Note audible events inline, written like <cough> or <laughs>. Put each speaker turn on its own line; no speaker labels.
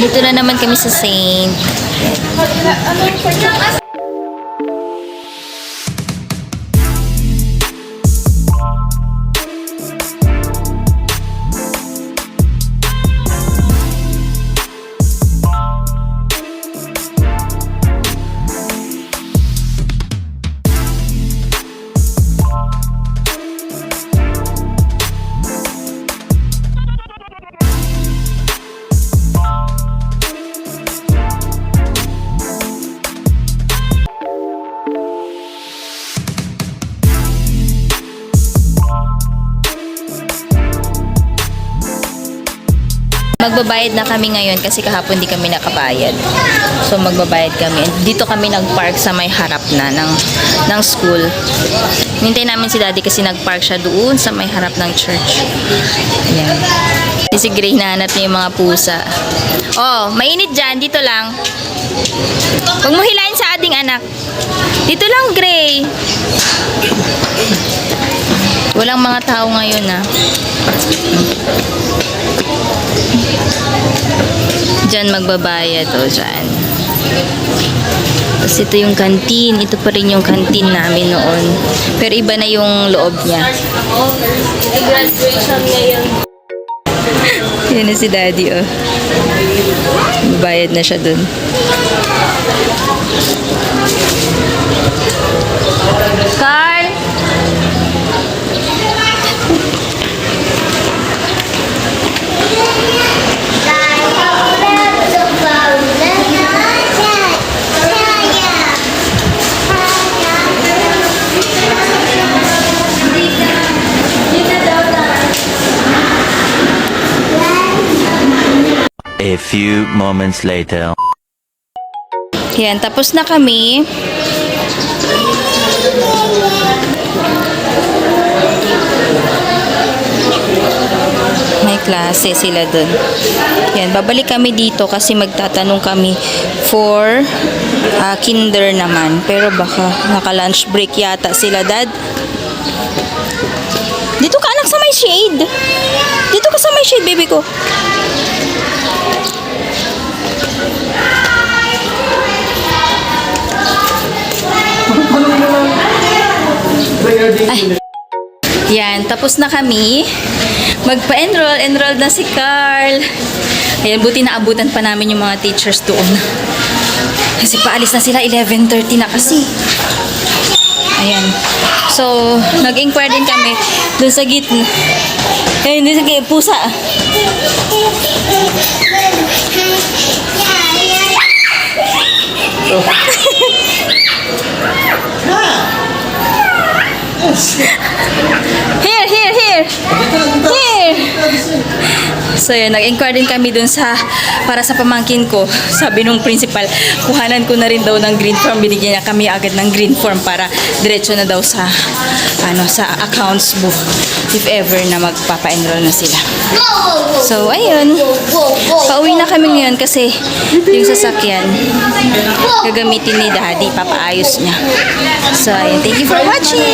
Dito na naman kami sa Saint. Magbabayad na kami ngayon kasi kahapon di kami nakabayad. So magbabayad kami. Dito kami nag-park sa may harap na ng, ng school. Hintay namin si daddy kasi nag-park siya doon sa may harap ng church. Ayan. Si Gray nahanap niya yung mga pusa. Oh, mainit dyan. Dito lang. Huwag mo hilahin sa ading anak. Dito lang, Gray. Walang mga tao ngayon, ah. Diyan magbabayad o dyan. Tapos ito yung kantin. Ito pa rin yung kantin namin noon. Pero iba na yung loob niya.
Graduation ngayon. <laughs>
Yan na si daddy oh. Bayad na siya dun.
A few moments later.
Yan, tapos na kami. May klase sila dun. Yan, babalik kami dito kasi magtatanong kami for ah, kinder naman. Pero baka naka-lunch break yata sila, dad. Dito ka anak sa may shade. Dito ka sa may shade, baby ko. Ay. Yan, tapos na kami. Magpa-enroll. Enrolled na si Carl. Ayan, buti naabutan pa namin yung mga teachers doon. Kasi paalis na sila, 11.30 na kasi. Ayan. So, nag-inquire din kami doon sa gitna. Ayun, doon sa pusa. Here, here, here. Here. So yun, nag-inquire din kami dun sa, para sa pamangkin ko. Sabi nung principal, kuhanan ko na rin daw ng green form. Binigyan niya kami agad ng green form para diretso na daw sa, ano, sa accounts book. If ever na magpapa-enroll na sila. So, ayun. Pauwi na kami ngayon kasi yung sasakyan gagamitin ni daddy, papaayos niya. So, ayun. Thank you for watching!